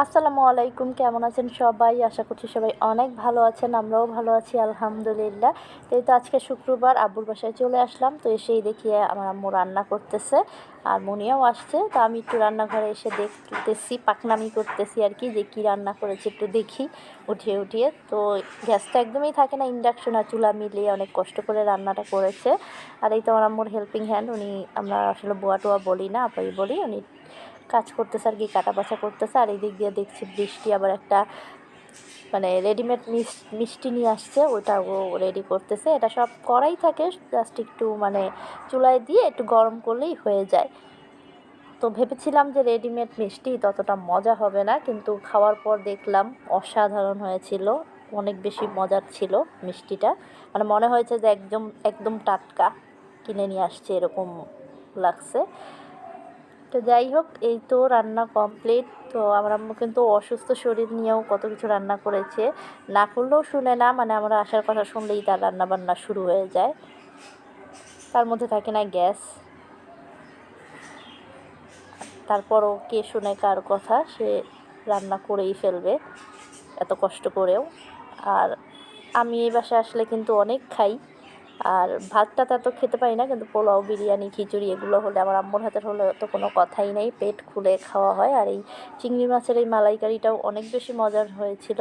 আসসালামু আলাইকুম, কেমন আছেন সবাই? আশা করছি সবাই অনেক ভালো আছেন, আমরাও ভালো আছি, আলহামদুলিল্লাহ। এই তো আজকে শুক্রবার, আব্বুর বাসায় চলে আসলাম, তো এসেই দেখি আমার আম্মু রান্না করতেছে, আর মনিয়াও আসছে। তো আমি একটু রান্নাঘরে এসে দেখতেছি, পাকনামি করতেছি আর কি, যে কী রান্না করেছি একটু দেখি, উঠিয়ে উঠিয়ে। তো গ্যাস তো একদমই থাকে না, ইন্ডাকশন আর চুলা মিলিয়ে অনেক কষ্ট করে রান্নাটা করেছে। আর এই তো আমার আম্মুর হেল্পিং হ্যান্ড উনি আমরা আসলে বোয়া টোয়া বলি না, আপাই বলি, উনি কাজ করতেছে আর কি কাটা বাছা করতেছে। আর এই দিক দিয়ে দেখছি বৃষ্টি, আবার একটা মানে রেডিমেড মিষ্টি নিয়ে আসছে ওটা ও রেডি করতেছে। এটা সব করাই থাকে জাস্ট একটু মানে চুলায় দিয়ে একটু গরম করলেই হয়ে যায়। তো ভেবেছিলাম যে রেডিমেড মিষ্টি ততটা মজা হবে না, কিন্তু খাওয়ার পর দেখলাম অসাধারণ হয়েছিল, অনেক বেশি মজার ছিল মিষ্টিটা। মানে মনে হয়েছে যে একদম একদম টাটকা কিনে নিয়ে আসছে, এরকম লাগছে। তো যাই হোক, এই তো রান্না কমপ্লিট তো আমার আম্মু কিন্তু অসুস্থ শরীর নিয়েও কত কিছু রান্না করেছে। না করলেও শুনে না মানে আমরা আসার কথা শুনলেই তার রান্না বান্না শুরু হয়ে যায়। তার মধ্যে থাকে না গ্যাস। তারপরও কে শুনে কার কথা, সে রান্না করেই ফেলবে, এত কষ্ট করেও। আর আমি এই বাসায় আসলে কিন্তু অনেক খাই। আর ভাতটা তো খেতে পারি না, কিন্তু পোলাও, বিরিয়ানি, খিচুড়ি এগুলো হলে আমার আম্মুর হাতের হলে তো কোনো কথাই নেই। পেট খুলে খাওয়া হয়। আর এই চিংড়ি মাছের এই মালাইকারিটাও অনেক বেশি মজার হয়েছিল।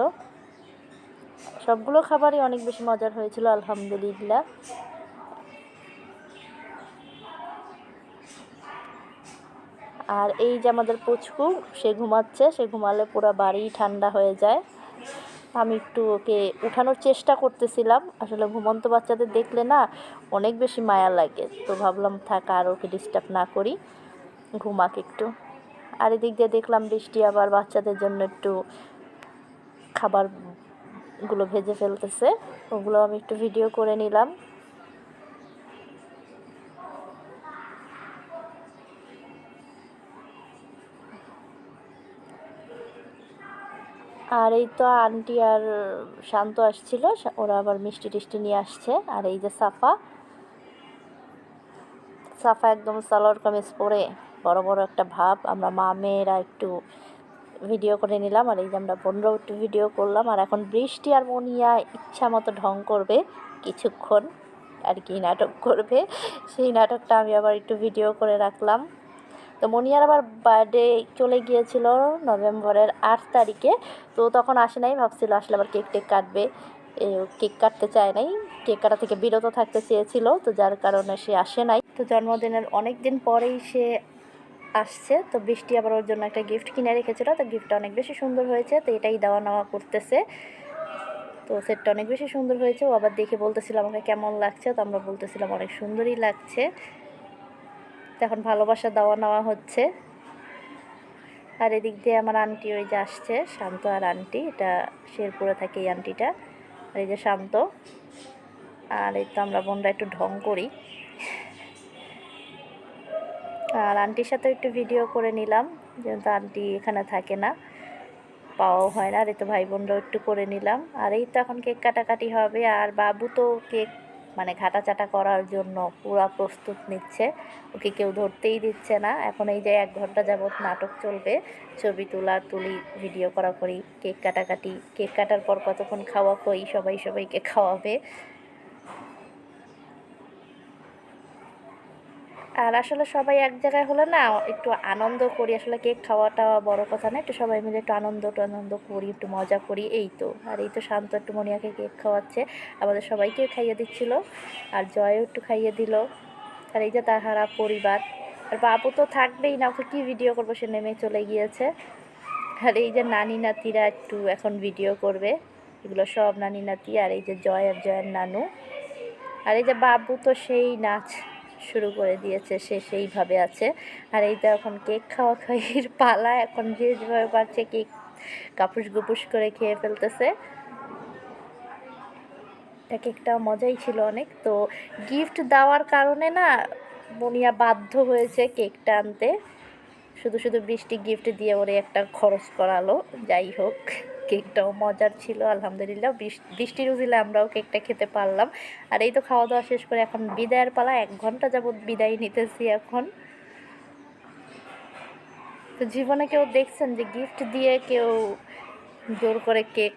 সবগুলো খাবারই অনেক বেশি মজার হয়েছিল, আলহামদুলিল্লাহ। আর এই যে আমাদের পুচকু, সে ঘুমাচ্ছে, সে ঘুমালে পুরো বাড়ি ঠান্ডা হয়ে যায়। আমি একটু ওকে উঠানোর চেষ্টা করতেছিলাম। আসলে ঘুমন্ত বাচ্চাদের দেখলে না অনেক বেশি মায়া লাগে। তো ভাবলাম থাক আর ওকে ডিস্টার্ব না করি। ঘুমাক একটু। আর এদিক দিয়ে দেখলাম বৃষ্টি আবার বাচ্চাদের জন্য একটু খাবারগুলো ভেজে ফেলতেছে। ওগুলো আমি একটু ভিডিও করে নিলাম। আর এই তো আন্টি আর শান্ত আসছিল ওরা আবার মিষ্টি টিষ্টি নিয়ে আসছে, আর এই যে সাফা। সাফা একদম সালোয়ার কামিজ পরে, বড় বড় একটা ভাব, আমরা মা, মেয়েরা একটু ভিডিও করে নিলাম, আর এই যে আমরা বোনরাও একটু ভিডিও করলাম, আর এখন বৃষ্টি আর মনিয়া ইচ্ছা মতো ঢং করবে, কিছুক্ষণ আর কি নাটক করবে, সেই নাটকটা আমি আবার একটু ভিডিও করে রাখলাম। তো মনিয়ার আবার বার্থডে চলে গিয়েছিল নভেম্বরের আট তারিখে, তো তখন আসে নাই, ভাবছিল আসলে আবার কেক টেক কাটবে। কেক কাটতে চায় নাই কেক কাটা থেকে বিরত থাকতে চেয়েছিল, তো যার কারণে সে আসে নাই। তো জন্মদিনের অনেক দিন পরেই সে আসছে, তো বৃষ্টি আবার ওর জন্য একটা গিফট কিনে রেখেছিল, তো গিফটটা অনেক বেশি সুন্দর হয়েছে, তো এটাই দেওয়া নেওয়া করতেছে। তো সেটটা অনেক বেশি সুন্দর হয়েছে, ও আবার দেখে বলতেছিল আমাকে কেমন লাগছে, তো আমরা বলতেছিলাম অনেক সুন্দরই লাগছে। এখন ভালোবাসা দেওয়া নেওয়া হচ্ছে। আর এদিক দিয়ে আমার আন্টি ওই যে আসছে, শান্ত আর আন্টি। এটা শেরপুরে থাকে এই আন্টিটা। আর এই যে শান্ত। আর এই তো আমরা বোনরা একটু ঢং করি। আর আন্টির সাথে একটু ভিডিও করে নিলাম, যেহেতু আন্টি এখানে থাকে না, পাওয়াও হয় না। আর এই তো ভাই বোনরাও একটু করে নিলাম। আর এই তো এখন কেক কাটাকাটি হবে। আর বাবু তো কেক মানে ঘাটাচাটা করার জন্য পুরা প্রস্তুত নিচ্ছে। ওকে কেউ ধরতেই দিচ্ছে না। এখন এই যে এক ঘণ্টা যাবৎ নাটক চলবে, ছবি তোলা, তুলি ভিডিও করা করি, কেক কাটাকাটি, কেক কাটার পর কতক্ষণ খাওয়া কই, সবাই সবাইকে খাওয়াবে। আর আসলে সবাই এক জায়গায় হলে না একটু আনন্দ করি। আসলে কেক খাওয়াটা বড় কথা না, একটু সবাই মিলে একটু আনন্দ আনন্দ করি, একটু মজা করি, এই তো। আর এই তো শান্ত একটু মনিয়াকে কেক খাওয়াচ্ছে, আমাদের সবাইকে খাইয়ে দিচ্ছিল আর জয়ও একটু খাইয়ে দিল। আর এই যে তাহারা পরিবার, আর বাবু তো থাকবেই না, ওকে কী ভিডিও করব সে নেমে চলে গিয়েছে। আর এই যে নানি নাতিরা একটু এখন ভিডিও করবে, এগুলো সব নানি নাতি আর এই যে জয় আর জয়ের নানু। আর এই যে বাবু তো সেই নাচ শুরু করে দিয়েছে, সে সেইভাবে আছে। আর এই তো এখন কেক খাওয়া খাইয়ের পালা, এখন যে যেভাবে পারছে কেক কাপুস গুপুস করে খেয়ে ফেলতেছে। এটা কেকটা মজাই ছিল অনেক। তো গিফট দেওয়ার কারণে না মনিয়া বাধ্য হয়েছে কেকটা আনতে। শুধু শুধু বৃষ্টি গিফট দিয়ে ওরে একটা খরচ করালো। যাই হোক কেকটাও মজার ছিল, আলহামদুলিল্লাহ। বৃষ্টির উজিলে আমরাও কেকটা খেতে পারলাম। আর এই তো খাওয়া দাওয়া শেষ করে এখন বিদায়ের পালা, এক ঘণ্টা যাবৎ বিদায় নিতেছি এখন। তো জীবনে কেউ দেখছেন যে গিফট দিয়ে কেউ জোর করে কেক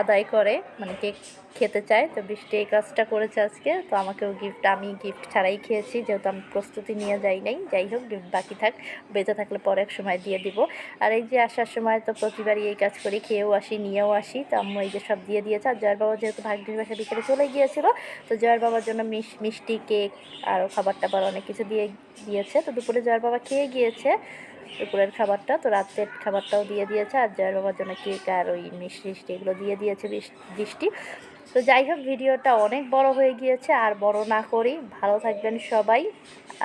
আদায় করে মানে কেক খেতে চায়। তো বৃষ্টি এই কাজটা করেছে আজকে। তো আমাকেও গিফট আমি গিফট ছাড়াই খেয়েছি। যেহেতু আমি প্রস্তুতি নিয়ে যাই নাই, যাই হোক গিফট বাকি থাক। বেঁচে থাকলে পরে এক সময় দিয়ে দিব। আর এই যে আসার সময় তো প্রতিবারই এই কাজ করি, খেয়েও আসি, নিয়েও আসি। তো আম্মু এই যে সব দিয়ে দিয়েছে। আর জয়ের বাবা যেহেতু ভাগ্যের বাসা বিকেলে চলে গিয়েছিল, তো জয়ের বাবার জন্য মিষ্টি, কেক, আর খাবার টাবার অনেক কিছু দিয়ে দিয়েছে। তো দুপুরে জয়ের বাবা খেয়ে গিয়েছে। দুপুরের খাবারটা, তো রাতের খাবারটাও দিয়ে দিয়েছে, আর জয়ের বাবার জন্য কেক আর ওই মিষ্টি মিষ্টি এগুলো দিয়ে দিয়েছে বৃষ্টি। তো যাই হোক, ভিডিওটা অনেক বড় হয়ে গিয়েছে, আর বড় না করি। ভালো থাকবেন সবাই,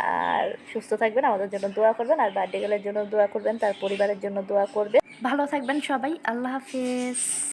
আর সুস্থ থাকবেন, আমাদের জন্য দোয়া করবেন, আর বার্থডে গেলের জন্য দোয়া করবেন, তার পরিবারের জন্য দোয়া করবেন। ভালো থাকবেন সবাই, আল্লাহ হাফিজ।